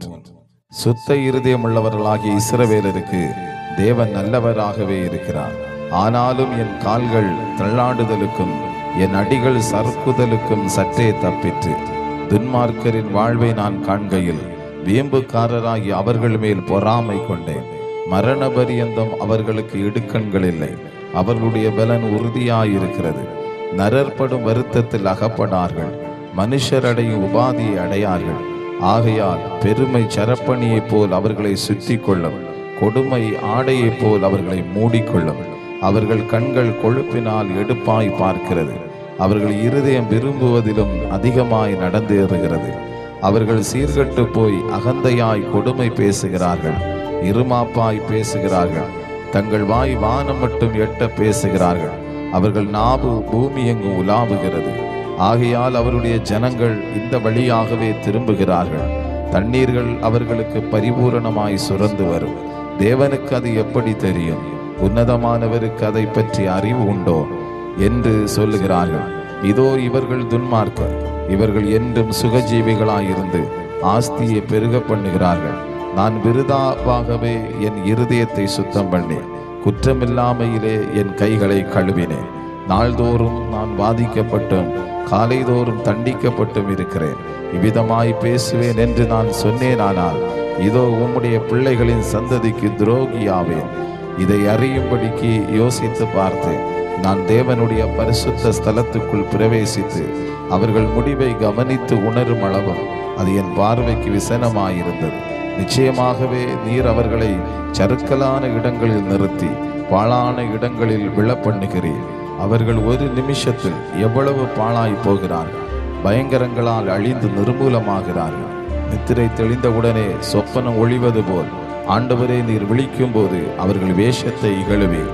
சுத்த சுத்த இருதயமுள்ளவர்களாகிய இஸ்ரவேலருக்கு தேவன் நல்லவராகவே இருக்கிறார். ஆனாலும் என் கால்கள் தள்ளாடுதலுக்கும் என் அடிகள் சறுக்குதலுக்கும் சற்றே தப்பிற்று. துன்மார்க்கரின் வாழ்வை நான் காண்கையில் வீம்புக்காரராகி அவர்கள் மேல் பொறாமை கொண்டேன். மரண பரியந்தம் அவர்களுக்கு இடுக்கண்கள் இல்லை. அவர்களுடைய பலன் உறுதியாயிருக்கிறது. நரற்படும் வருத்தத்தில் அகப்படார்கள். மனுஷர் அடையும் உபாதியை அடையார்கள். ஆகையால் பெருமை சரப்பணியைப் போல் அவர்களை சுற்றி கொள்ளும் கொடுமை ஆடையைப் போல் அவர்களை மூடிக்கொள்ளும். அவர்கள் கண்கள் கொழுப்பினால் எடுப்பாய் பார்க்கிறது. அவர்கள் இருதயம் விரும்புவதிலும் அதிகமாய் நடந்தேறுகிறது. அவர்கள் சீர்கட்டு போய் அகந்தையாய் கொடுமை பேசுகிறார்கள் இருமாப்பாய் பேசுகிறார்கள் தங்கள் வாய் வானம் மட்டும் எட்ட பேசுகிறார்கள். அவர்கள் நாவு பூமி எங்கும் உலாவுகிறது. ஆகையால் அவருடைய ஜனங்கள் இந்த வழியாகவே திரும்புகிறார்கள். தண்ணீர்கள் அவர்களுக்கு பரிபூரணமாய் சுரந்து வரும். தேவனுக்கு அது எப்படி தெரியும்? உன்னதமானவருக்கு அதை பற்றி அறிவு உண்டோ? என்று சொல்லுகிறார்கள். இதோ இவர்கள் துன்மார்க்கர். இவர்கள் என்றும் சுகஜீவிகளாயிருந்து ஆஸ்தியை பெருக பண்ணுகிறார்கள். நான் விருதாவாகவே என் இருதயத்தை சுத்தம் பண்ணேன். குற்றமில்லாமையிலே என் கைகளை கழுவினேன். நாள்தோறும் நான் பாதிக்கப்பட்டும் காலைதோறும் தண்டிக்கப்பட்டும் இருக்கிறேன். இவ்விதமாய் பேசுவேன் என்று நான் சொன்னேனானால் இதோ உம்முடைய பிள்ளைகளின் சந்ததிக்கு துரோகியாவேன். இதை அறியும்படிக்கு யோசித்து பார்த்தேன். நான் தேவனுடைய பரிசுத்த ஸ்தலத்துக்குள் பிரவேசித்து அவர்கள் முடிவை கவனித்து உணரும் அளவும் அது என் பார்வைக்கு விசனமாயிருந்தது. நிச்சயமாகவே நீர் அவர்களை சறுக்கலான இடங்களில் நிறுத்தி பாழான இடங்களில் விழப்பண்ணுகிறீர். அவர்கள் ஒரு நிமிஷத்தில் எவ்வளவு பாழாய் போகிறார்கள்? பயங்கரங்களால் அழிந்து நிர்மூலமாகிறார்கள். நித்திரை தெளிந்தவுடனே சொப்பனம் ஒளிவது போல் ஆண்டவரே நீர் விழிக்கும் போது அவர்கள் வேஷத்தை இகழுவே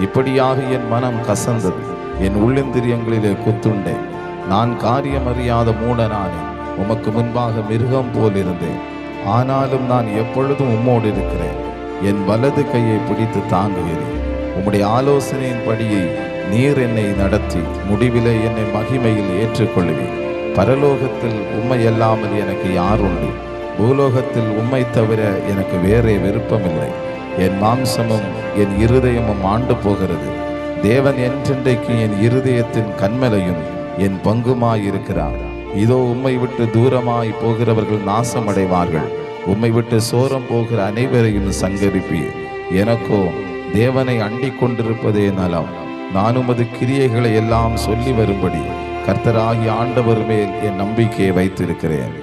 இப்படியாக என் மனம் கசந்தது. என் உள்ளிந்திரியங்களிலே குத்துண்டேன். நான் காரியம் அறியாத மூடனானே. உமக்கு முன்பாக மிருகம் போல் இருந்தேன். ஆனாலும் நான் எப்பொழுதும் உம்மோடு இருக்கிறேன். என் வலது கையை பிடித்து தாங்குகிறேன். உம்முடைய ஆலோசனையின்படியை நீர் என்னை நடத்தி முடிவிலே என்னை மகிமையில் ஏற்றுக்கொள்வீர் பரலோகத்தில் உம்மை அல்லாமல் எனக்கு யார் உண்டு பூலோகத்தில் உம்மை தவிர எனக்கு வேறே விருப்பமில்லை. என் மாம்சமும் என் இருதயமும் ஆண்டு போகிறது. தேவன் என்றென்றைக்கு என் இருதயத்தின் கண்மலையும் என் பங்குமாயிருக்கிறார். இதோ உம்மை விட்டு தூரமாய் போகிறவர்கள் நாசமடைவார்கள். உம்மை விட்டு சோரம் போகிற அனைவரையும் சங்கரிப்பீர். எனக்கோ தேவனை அண்டிக் கொண்டிருப்பதே நலம். நான் உமது கிரியைகளை எல்லாம் சொல்லி வரும்படி கர்த்தராகி ஆண்டவர் மேல் என் நம்பிக்கையை வைத்திருக்கிறேன்.